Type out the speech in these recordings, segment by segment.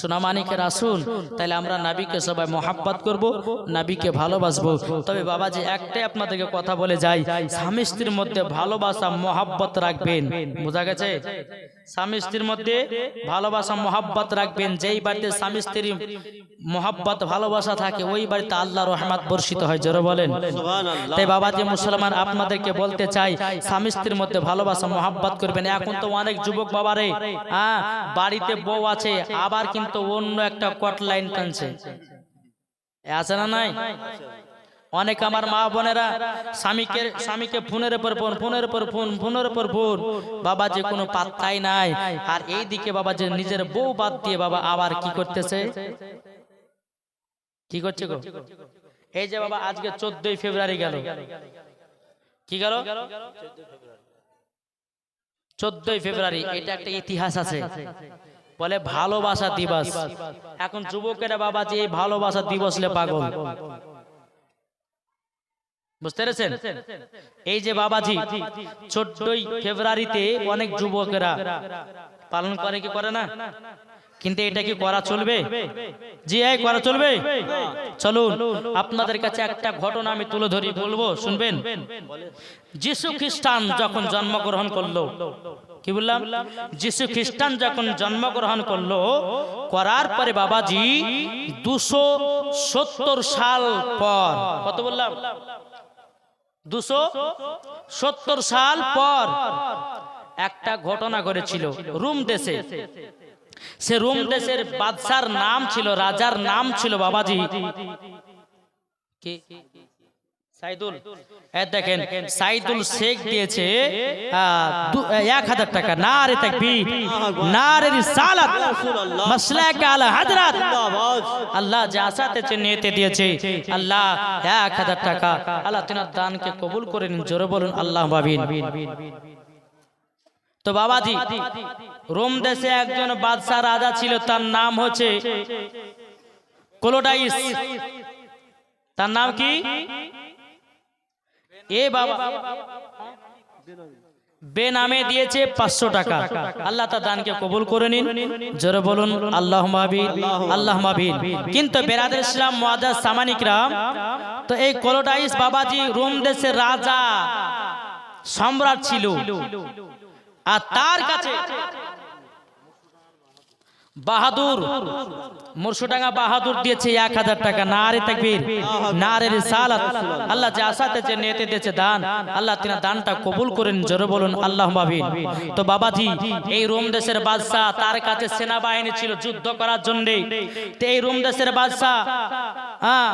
সোনামানিকের আসুন তাহলে আমরা নাবিকে সবাই মোহাব্বত করব নাবিকে ভালোবাসবো। তবে বাবাজি একটাই আপনাদেরকে কথা বলে যাই। স্বামী স্ত্রীর মধ্যে ভালোবাসা মহাব্বত রাখবেন। বোঝা গেছে? স্বামী স্ত্রীর মধ্যে ভালোবাসা মহাব্বত রাখবেন। যেই বাড়িতে স্বামী স্ত্রীর মহাব্বত ভালোবাসা থাকে ওই বাড়িতে আল্লাহ রহমাত বর্ষিত হয়। জোরে বলেন। তাই বাবাজি মুসলমান আপনাদেরকে বলতে চাই স্বামী স্ত্রীর মধ্যে ভালোবাসা মহাব্বত করবেন। এখন তো অনেক যুবক বাবারে হ্যাঁ বাড়িতে বউ আছে আবার কিন্তু অন্য একটা কট লাইন টানছে। আছে না নাই? অনেক আমার মা বোনেরা স্বামীকে স্বামীকে ফোনের উপর ফোন, ফোনের উপর ফোন, ফোনের উপর ফোন। বাবা যে কোনো পাত্তাই নাই। আর এই দিকে বাবা যে নিজের বউ বাদ দিয়ে বাবা আবার কি করতেছে? কি করছে গো? এই যে বাবা আজকে চোদ্দই ফেব্রুয়ারি গেল। কি গেল? চোদ্দই ফেব্রুয়ারি। এটা একটা ইতিহাস আছে। বলে ভালোবাসা দিবস। এখন যুবকেরা বাবা যে এই ভালোবাসা দিবস লে পাগল। বুঝতে পেরেছেন? এই যে বাবাজি ছোট্টই ফেব্রুয়ারিতে অনেক যুবকেরা পালন করে কি করে না? কিন্তু এটা কি করা চলবে? জি এই করা চলবে? চলুন আপনাদের কাছে একটা ঘটনা আমি তুলে ধরি বলব? শুনবেন? যিশু খ্রিস্টান যখন জন্মগ্রহণ করল কি বললাম? যিশু খ্রিস্টান যখন জন্মগ্রহণ করল করার পরে বাবাজি দুশো সত্তর সাল পর। কত বললাম? দুশো সত্তর সাল পর। একটা ঘটনা ঘটেছিল রুম দেশে সে রোম দেশের বাদশার নাম ছিল, রাজার নাম ছিল বাবাজি। কি? এক হাজার টাকা। না আল্লাহ যা আল্লাহ, এক হাজার টাকা। আল্লাহ দানকে কবুল করে নিন, জোরে বলুন, আল্লাহ ভাবিন তো বাবাজি, রোম দেশে একজন বাদশাহ রাজা ছিল, তার নাম হচ্ছে কোলোডাইস। তার নাম কি? এ বাবা, বে নামে দিয়েছে পাঁচশো টাকা। আল্লাহ তার দানকে কবুল করে নিন। জোরে বলুন আল্লাহ মাবিন আল্লাহ মাবিন কিন্তু বেরাদের ইসলাম মহাজাজ সামানিকরাম তো এই কোলোডাইস বাবাজি রোম দেশের রাজা, সম্রাট ছিল। আর তার কাছে বাহাদুর, মুর্শিদাঙ্গা বাহাদুর দিয়েছে এক হাজার টাকা। না রে তাকবীর না রে রিসালাত। আল্লাহ যে আশাতে যে নিয়তে দিয়েছে দান। আল্লাহ তিনি দানটা কবুল করেন, জোরে বলুন আল্লাহ মাবিন তো বাবাজি, এই রোম দেশের বাদশাহ, তার কাছে সেনাবাহিনী ছিল যুদ্ধ করার জন্য। তো এই রোম দেশের বাদশাহ হ্যাঁ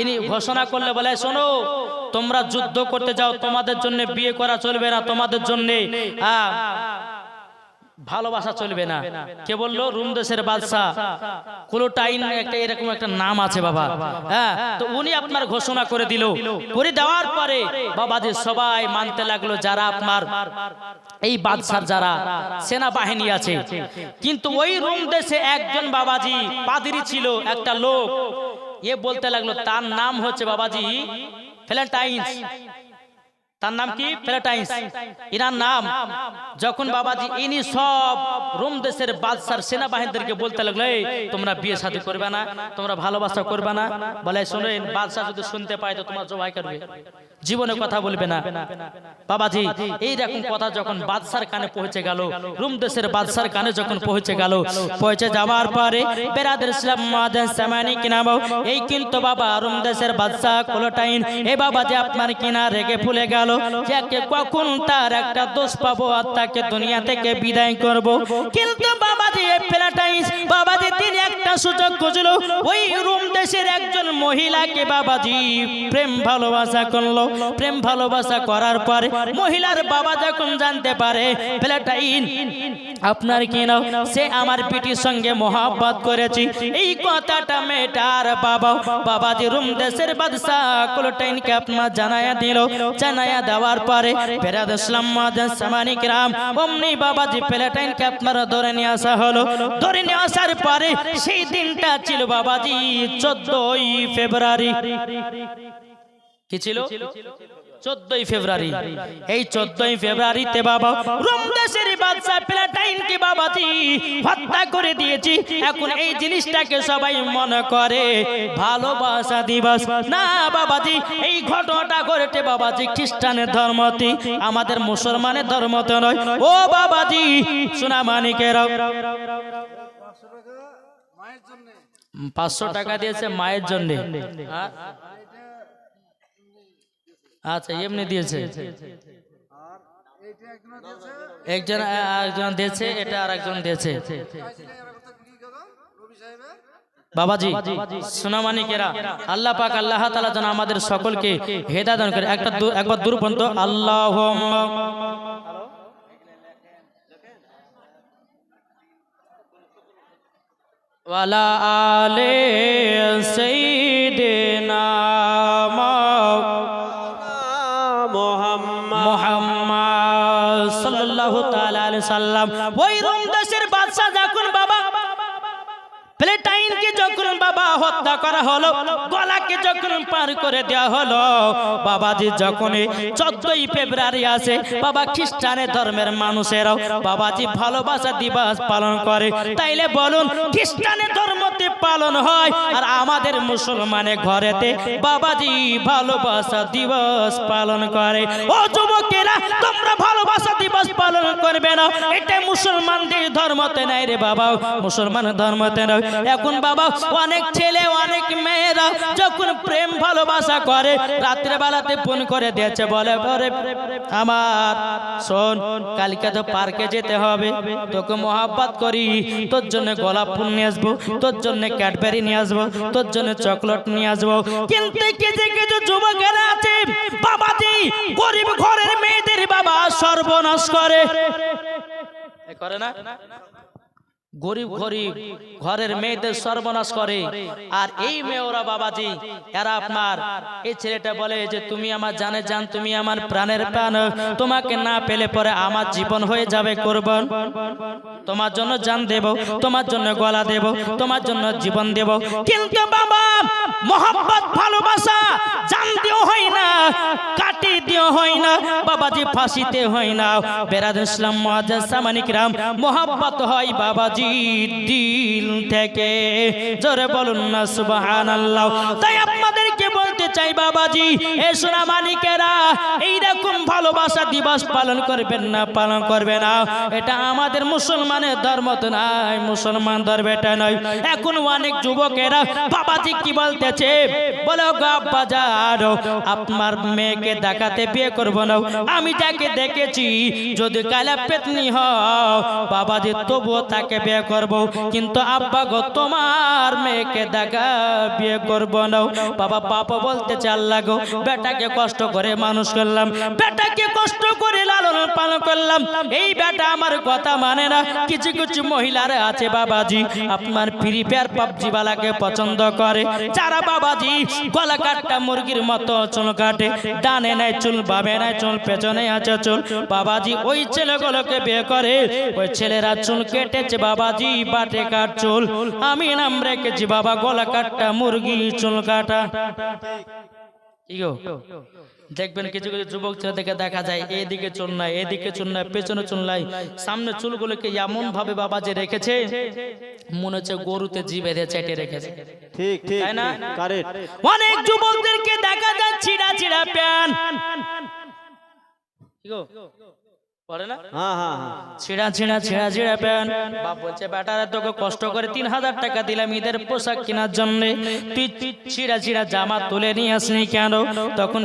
ইনি ঘোষণা করলে বলে, শোনো তোমরা যুদ্ধ করতে যাও, তোমাদের জন্য বিয়ে করা চলবে না, তোমাদের জন্য ভালোবাসা চলবে না। কে বলল? রুম দেশের বাদশাহ। কুলোটাইন একটা এরকম একটা নাম আছে বাবা। হ্যাঁ তো উনি আপনার ঘোষণা করে দিল। করে দেওয়ার পরে বাবাজি সবাই মানতে লাগল যারা আপনার এই বাদশার যারা সেনাবাহিনী আছে। কিন্তু ওই রুম দেশে একজন বাবাজি পাদিরি ছিল, একটা লোক। এ বলতে লাগল, তার নাম হচ্ছে বাবাজি ফ্যালেন্টাইন্স তার নাম কি? ফেলেটাইন্স ইনার নাম। যখন বাবাজি ইনি সব রোম দেশের বাদশার সেনাবাহিনীদেরকে বলতে লাগল "এই, তোমরা বিয়ে শাদী করবে না তোমরা ভালোবাসা করবে না। বলে শোনেন বাদশাহ যদি শুনতে পায় তো তোমার জবাই করবে। জীবনে কথা বলবে না। বাবাজি এই রকম কথা যখন বাদশার কানে পৌঁছে গেল রুম দেশের বাদশার কানে যখন পৌঁছে গেল পৌঁছে যাওয়ার পরে বেরাদের ইসলাম মাদান সামানি কিনাবো। এই কিন্তু বাবা রুম দেশের বাদশাহ কোলোটাইন। এ বাবা যে আপনার কিনা রেগে ফুলে গেল যাকে কখন তার একটা দোষ পাবো আর তাকে দুনিয়া থেকে বিদায় করব। কিন্তু বাবাজি এই তিনি একটা সুযোগ খুঁজল। ওই রুম দেশের একজন মহিলাকে বাবাজি প্রেম ভালোবাসা করল। প্রেম ভালোবাসা করার পরে মহিলার বাবা যখন জানতে পারে প্যারাটাইন আপনার কি নাও? সে আমার পিটির সঙ্গে মহাব্বত করেছি। এই কথাটা মেয়েটার বাবা বাবাজি রুম দেশের বাদশাহ কোলোটাইনকে আপনার জানায়া দিল। জানায়া দেওয়ার পরে ফেরাদ ইসলাম সামানিক রাম। অমনি বাবাজি প্লেটাইনকে আপনারা ধরে নিয়ে আসা হলো। ধরে নিয়ে আসার পরে সেই দিনটা ছিল বাবাজি, চোদ্দই ফেব্রুয়ারি। কি ছিল? চোদ্দই ফেব্রুয়ারি। এই চোদ্দই ফেব্রুয়ারিতে বাবা, রোম দেশের বাদশা প্লাটাইনকে বাবাজি হত্যা করে দিয়েছি। এখন এই জিনিসটাকে সবাই মনে করে, ভালোবাসা দিবস। না বাবাজি, এই ঘটনাটা ঘটেছে বাবাজি খ্রিস্টানের ধর্মতে। আমাদের মুসলমানের ধর্মতে নয়। ও বাবাজি সোনা মানিকেরা পাঁচশো টাকা দিয়েছে মায়ের জন্য। আচ্ছা এমনি দিয়েছে। একজন একজন দিয়েছে এটা আর একজন দিয়েছে। বাবাজি সোনামানিকেরা আল্লাহ পাক আল্লাহ তাআলা যেন আমাদের সকলকে হেদায়েত দান করে। একটা একবার দূর পর্যন্ত আল্লাহ ওয়ালা আলে সাইয়্যিদিনা মোহাম্মদ সাল্লাল্লাহু তাআলা আলাইহি সাল্লাম ওই রোম দেশের বাদশা যখন বাবা প্লেটাইনকে যখন হত্যা করা হলো, গলাকে যখন পার করে দেওয়া হলো, বাবাজি যখন চোদ্দই ফেব্রুয়ারি আসে, বাবা খ্রিস্টানের ধর্মের মানুষেরাও বাবাজি ভালোবাসা দিবস পালন করে। তাইলে বলুন, খ্রিস্টানের ধর্মতে পালন হয়, আর আমাদের মুসলমানের ঘরেতে বাবাজি ভালোবাসা দিবস পালন করে। ও যুবকেরা, তোমরা ভালোবাসা দিবস পালন করবে না। এটা মুসলমানদের ধর্মতে নাই রে বাবা। মুসলমান ধর্মতে নয়। এখন বাবা, অনেক ছেলে, অনেক মেয়েরা যখন প্রেম ভালোবাসা করে রাত্রে বেলাতে ফোন করে দিয়েছে, বলে বলে আমার, শোন, কালকে তো পার্কে যেতে হবে। তোকে মহাব্বত করি। তোর জন্য গোলাপ ফুল নিয়ে আসব, তোর জন্য ক্যাডবেরি নিয়ে আসব, তোর জন্য চকলেট নিয়ে আসব। কিন্তু কিছু কিছু যুবকেরা আছে, বাবাজি, গরিব ঘরের মেয়েদের বাবা সর্বনাশ করে। করে না? গরিব গরিব ঘরের মেয়েদের সর্বনাশ করে। আর এই মেয়েরা বাবাজি, এরা আপনার। এই ছেলেটা বলে যে, তুমি আমার জানে জান, তুমি আমার প্রাণের প্রাণ। তোমাকে না পেলে পরে আমার জীবন হয়ে যাবে, কোরবান? তোমার জন্য জান দেব, তোমার জন্য গলা দেব, তোমার জন্য জীবন দেব। কিন্তু বাবা মোহাম্মত ভালোবাসা জান দিও হয় না, কাটি দিও হয় না, বাবাজি ফাঁসিতে হয় না। বেরাদ ইসলাম মহাজাজ সামানিক রাম মোহাম্মত হয় বাবাজি দিল থেকে। জোরে বলুন না আল্লাহ তাই আপনাদেরকে বলতে চাই বাবাজি, এ সোনা মানিকেরা এইরকম ভালোবাসা দিবস পালন করবেন না, পালন করবে না। এটা আমাদের মুসলমানের ধর্ম তো নাই, মুসলমান ধর্ম এটা নয়। এখন অনেক যুবকেরা, বাবাজি কি বলতেছে? বলো বাজার আপনার মেয়েকে দেখাতে বিয়ে করব না। আমি যাকে দেখেছি, যদি কালা পেতনি হও বাবাজি তবুও তাকে বিয়ে করব। কিন্তু আব্বা গো, তোমার মেয়েকে দেখা বিয়ে করব না। বাবা বাবা বলতে চাল লাগো। বেটাকে কষ্ট করে মানুষ করলাম। বেটাকে কষ্ট করে লালন পালন করলাম। এই বেটা আমার কথা মানে না। কিছু কিছু মহিলারা আছে বাবাজি। আপনার ফ্রি ফায়ার পাবজি বালাকে পছন্দ করে। যারা বাবাজি, গলা কাটটা মুরগির মতো চুল কাটে। ডানে নাই চুল, বামে নাই চুল, পেছনে আছে চুল। বাবাজি, ওই ছেলেগুলোকে বিয়ে করে। ওই ছেলেরা চুল কেটেছে বাবাজি, বাটে কাট চুল। আমি নাম রেখেছি বাবা, গলা কাটটা মুরগি চুল কাটা। দেখবেন কিছু কিছু যুবক ছেলেদেরকে দেখা যায় এদিকে চুল নাই এদিকে চুল নাই পেছনে চুল নাই সামনে চুলগুলোকে এমন ভাবে বাবা যে রেখেছে মনে হচ্ছে গরুতে জি বেঁধে চেটে রেখেছে। ঠিক ঠিক তাই না? অনেক যুবকদেরকে দেখা যায় ছিড়া ছিড়া প্যান। না? হ্যাঁ হ্যাঁ হ্যাঁ। ছিঁড়া ছিঁড়া ছিঁড়া ছিঁড়া প্যান। বাপ বলছে বেটারা তোকে কষ্ট করে তিন হাজার টাকা দিলাম ঈদের পোশাক কেনার জন্য। তুই তুই ছিঁড়া ছিঁড়া জামা তুলে নিয়ে আসনি কেন? তখন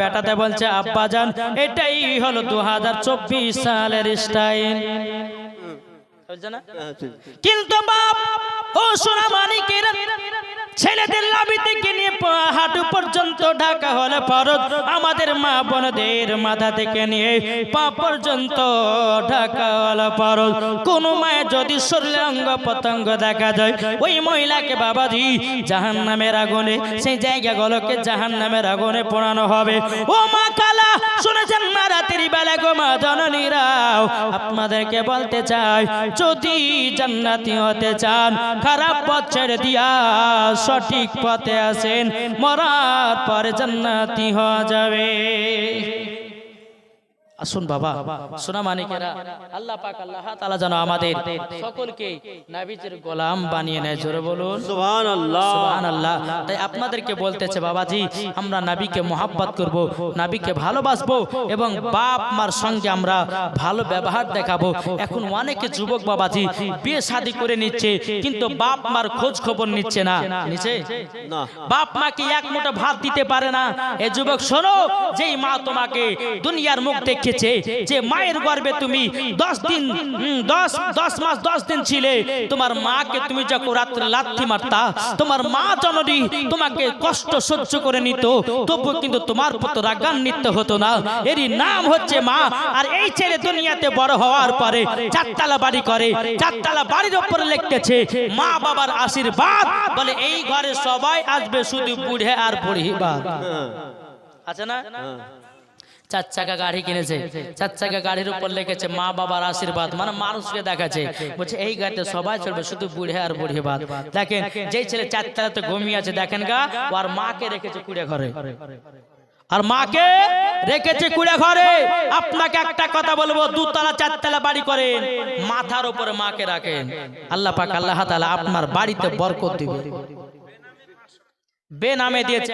বেটাতে বলছে আব্বা যান এটাই হলো দু হাজার চব্বিশ সালের স্টাইল। কিন্তু বাপ ও সোনা মানিকের ছেলেদের লাভি থেকে নিয়ে হাঁটু পর্যন্ত ঢাকা হলে ফরজ। আমাদের মা বোনদের মাথা থেকে নিয়ে পা পর্যন্ত ঢাকা হলে ফরজ। কোন মায়ের যদি শরীরের অঙ্গ প্রত্যঙ্গ দেখা যায় ওই মহিলাকে বাবাজি জাহান নামের আগুনে সেই জায়গা জায়গাগুলোকে জাহান নামের আগুনে পোড়ানো হবে। ও মা কালা শুনেছেন না রাতের বেলা গো মা জননীরাও? আপনাদেরকে বলতে চাই যদি জান্নাতি হতে চান, খারাপ পথ ছেড়ে দিয়া সঠিক পথে আসেন, মরার পরে জান্নাতি হওয়া যাবে। আসুন বাবা। সোনা মানিকেরা আল্লাহ পাক আল্লাহ তাআলা যেন আমাদের সকলকে নাবিজের গোলাম বানিয়ে নেয়। জোরে বলুন। সুবহানাল্লাহ। সুবহানাল্লাহ। তাই আপনাদেরকে বলতেছে বাবাজি আমরা নাবিকে মোহাব্বত করব নাবিকে ভালোবাসবো এবং বাপ মার সঙ্গে আমরা ভালো ব্যবহার দেখাবো। এখন অনেকে যুবক বাবাজি বিয়ে শাদী করে নিচ্ছে কিন্তু বাপ মার খোঁজ খবর নিচ্ছে না। নিচে? বাপ মাকে এক মুঠো ভাত দিতে পারে না। এ যুবক শোনো যেই মা তোমাকে দুনিয়ার মুখ দেখেছে যে মায়ের গর্ভে তুমি দশ দিন দশ দশ মাস দশ দিন ছিলে তোমার মাকে তুমি যখন রাত্রে লাথি মারতা তোমার মা জননী তোমাকে কষ্ট সহ্য করে নিত তবু কিন্তু তোমার প্রতি রাগান্বিত হতো না। এরই নাম হচ্ছে মা আর এই ছেলে দুনিয়াতে বড় হওয়ার পরে চারতলা বাড়ি করে চারতলা বাড়ির উপরে লিখতেছে মা বাবার আশীর্বাদ। বলে এই ঘরে সবাই আসবে শুধু বুড়ে আর বুড়ি বাদ হ্যাঁ, আছে না? হ্যাঁ। চার চাকা গাড়ি কিনেছে। চার চাকা গাড়ির উপর লিখেছে, মা বাবার আশীর্বাদ। মানে মানুষকে দেখাচ্ছে। বলছে, এই গাড়িতে সবাই চলবে, শুধু বুড়ে আর বুড়ি দেখেন, যেই ছেলে চার তলাতে ঘুমিয়ে আছে, দেখেন গা মাকে রেখেছে কুড়ে ঘরে। আর মাকে রেখেছে কুড়ে ঘরে। আপনাকে একটা কথা বলব, দুতলা, চারতলা বাড়ি করেন, মাথার উপরে মাকে রাখেন। আল্লাহ পাক, আল্লাহ আপনার বাড়িতে বরকত দিবে। বেনামে দিয়েছে।